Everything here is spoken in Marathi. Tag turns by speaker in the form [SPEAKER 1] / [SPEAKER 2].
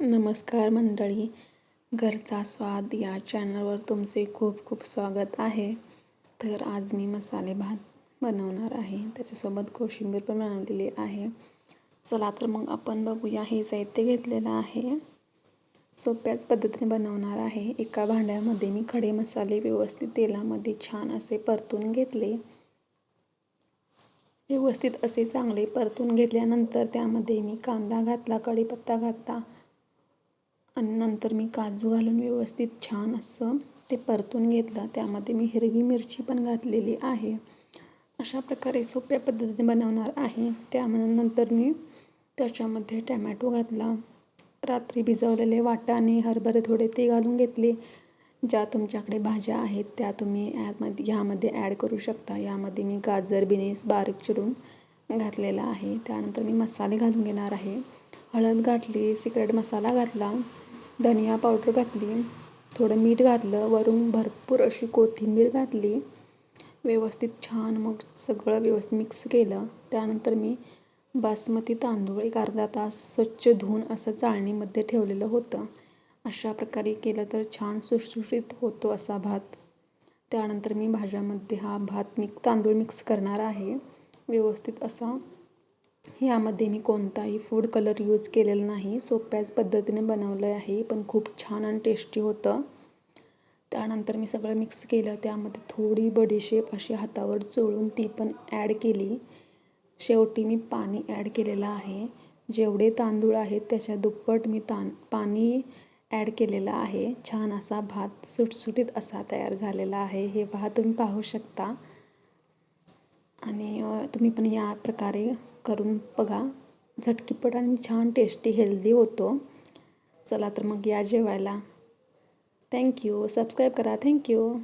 [SPEAKER 1] नमस्कार मंडळी घरचा स्वाद या चॅनलवर तुमचे खूप खूप स्वागत आहे. तर आज मी मसाले भात बनवणार आहे. त्याच्यासोबत कोशिंबीर पण बनवलेली आहे. चला तर मग आपण बघूया हे साहित्य घेतलेलं आहे. सोप्याच पद्धतीने बनवणार आहे. एका भांड्यामध्ये मी खडे मसाले व्यवस्थित तेलामध्ये छान असे परतून घेतले. व्यवस्थित असे चांगले परतून घेतल्यानंतर त्यामध्ये मी कांदा घातला कढीपत्ता घातला आणि नंतर मी काजू घालून व्यवस्थित छान असं ते परतून घेतलं. त्यामध्ये मी हिरवी मिरची पण घातलेली आहे. अशा प्रकारे सोप्या पद्धतीने बनवणार आहे. त्यानंतर नंतर मी त्याच्यामध्ये टॅमॅटो घातला. रात्री भिजवलेले वाटाणे हरभरे थोडे ते घालून घेतले. ज्या तुमच्याकडे भाज्या आहेत त्या तुम्ही ॲमध्ये ह्यामध्ये ॲड करू शकता. यामध्ये मी गाजर बिनीस बारीक चिरून घातलेला आहे. त्यानंतर मी मसाले घालून घेणार आहे. हळद घातली सिक्रेट मसाला घातला. धनिया पावडर घातली थोडं मीठ घातलं वरून भरपूर अशी कोथिंबीर घातली. व्यवस्थित छान मग सगळं व्यवस्थित मिक्स केलं. त्यानंतर मी बासमती तांदूळ एक अर्धा तास स्वच्छ धुवून असं चाळणीमध्ये ठेवलेलं होतं. अशा प्रकारे केलं तर छान सुशुषित होतो असा भात. त्यानंतर मी भाज्यामध्ये हा भात मिक तांदूळ मिक्स करणार आहे. व्यवस्थित असा यामध्ये मी कोणताही फूड कलर यूज केलेला नाही. सोप्याच पद्धतीने बनवलं आहे पण खूप छान आणि टेस्टी होतं. त्यानंतर मी सगळं मिक्स केलं. त्यामध्ये थोडी बडीशेप अशी हातावर चोळून ती पण ॲड केली. शेवटी मी पाणी ॲड केलेलं आहे. जेवढे तांदूळ आहेत त्याच्या दुप्पट मी तां पाणी ॲड केलेलं आहे. छान असा भात सुटसुटीत असा तयार झालेला आहे. हे भात तुम्ही पाहू शकता. आणि तुम्ही पण या प्रकारे करून बघा. झटकीपट आणि छान टेस्टी हेल्दी होतो. चला तर मग या जेवायला. थँक्यू सबस्क्राईब करा. थँक्यू